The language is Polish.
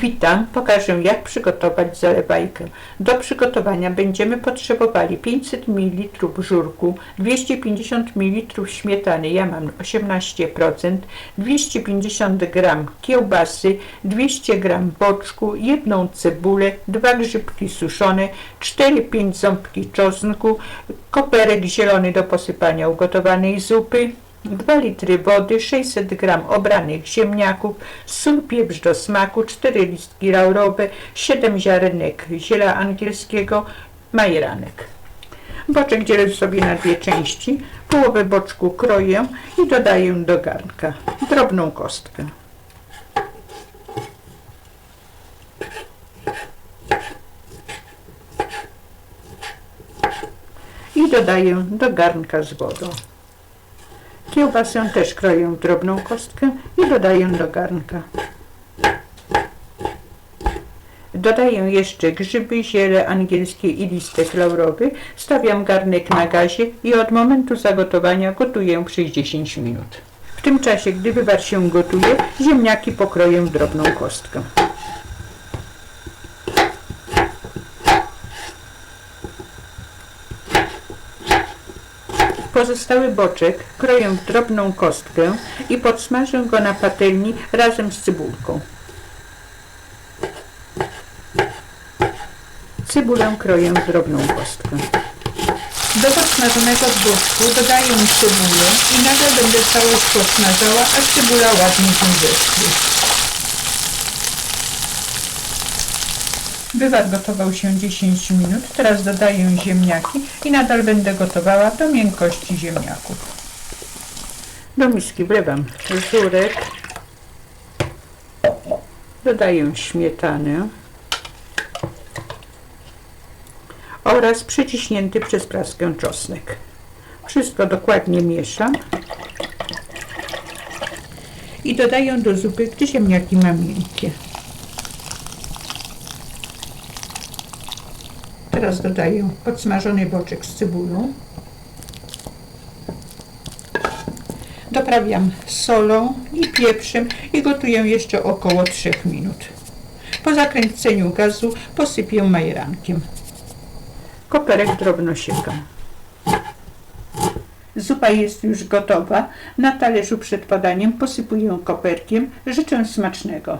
Witam, pokażę jak przygotować zalewajkę. Do przygotowania będziemy potrzebowali 500 ml żurku, 250 ml śmietany, ja mam 18%, 250 g kiełbasy, 200 g boczku, jedną cebulę, dwa grzybki suszone, 4-5 ząbki czosnku, koperek zielony do posypania ugotowanej zupy, 2 litry wody, 600 g obranych ziemniaków, sól, pieprz do smaku, 4 listki laurowe, 7 ziarenek ziela angielskiego, majeranek. Boczek dzielę sobie na dwie części. Połowę boczku kroję i dodaję do garnka drobną kostkę. I dodaję do garnka z wodą. Kiełbasę też kroję w drobną kostkę i dodaję do garnka. Dodaję jeszcze grzyby, ziele angielskie i listek laurowy. Stawiam garnek na gazie i od momentu zagotowania gotuję przez 10 minut. W tym czasie, gdy wywar się gotuje, ziemniaki pokroję w drobną kostkę. Pozostały boczek kroję w drobną kostkę i podsmażę go na patelni razem z cybulką. Cebulę kroję w drobną kostkę. Do podsmażonego boczku dodaję cebulę i nagle będę całość podsmażała, aż cebula ładnie się zeszły. Wywar gotował się 10 minut. Teraz dodaję ziemniaki i nadal będę gotowała do miękkości ziemniaków. Do miski wlewam żurek. Dodaję śmietanę oraz przyciśnięty przez praskę czosnek. Wszystko dokładnie mieszam i dodaję do zupy, gdy ziemniaki mam miękkie. Teraz dodaję podsmażony boczek z cebulą. Doprawiam solą i pieprzem i gotuję jeszcze około 3 minut. Po zakręceniu gazu posypię majerankiem. Koperek drobno siekam. Zupa jest już gotowa. Na talerzu przed podaniem posypuję koperkiem. Życzę smacznego.